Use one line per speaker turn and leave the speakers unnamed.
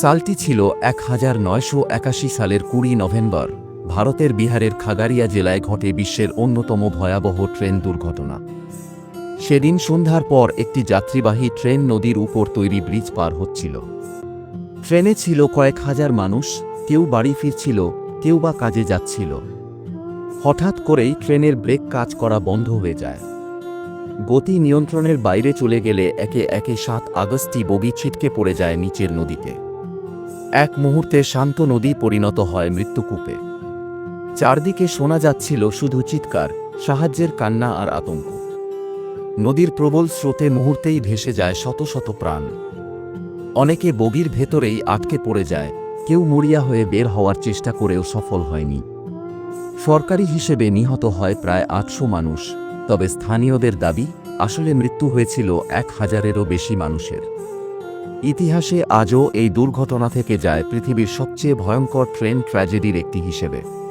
সালটি ছিল এক হাজার নয়শো একাশি সালের কুড়ি নভেম্বর। ভারতের বিহারের খাগারিয়া জেলায় ঘটে বিশ্বের অন্যতম ভয়াবহ ট্রেন দুর্ঘটনা। সেদিন সন্ধ্যার পর একটি যাত্রীবাহী ট্রেন নদীর উপর তৈরি ব্রিজ পার হচ্ছিল। ট্রেনে ছিল কয়েক হাজার মানুষ, কেউ বাড়ি ফিরছিল, কেউ বা কাজে যাচ্ছিল। হঠাৎ করেই ট্রেনের ব্রেক কাজ করা বন্ধ হয়ে যায়। গতি নিয়ন্ত্রণের বাইরে চলে গেলে একে একে সাত আগস্টই বগি ছিটকে পড়ে যায় নিচের নদীতে। এক মুহূর্তে শান্ত নদী পরিণত হয় মৃত্যুকূপে। চারদিকে শোনা যাচ্ছিল শুধু চিৎকার, সাহায্যের কান্না আর আতঙ্ক। নদীর প্রবল স্রোতে মুহূর্তেই ভেসে যায় শত শত প্রাণ। অনেকে বগির ভেতরেই আটকে পড়ে যায়, কেউ মরিয়া হয়ে বের হওয়ার চেষ্টা করেও সফল হয়নি। সরকারি হিসেবে নিহত হয় প্রায় আটশো মানুষ, তবে স্থানীয়দের দাবি, আসলে মৃত্যু হয়েছিল এক হাজারেরও বেশি মানুষের। ইতিহাসে আজও এই দুর্ঘটনা থেকে যায় পৃথিবীর সবচেয়ে ভয়ঙ্কর ট্রেন ট্র্যাজেডির একটি হিসেবে।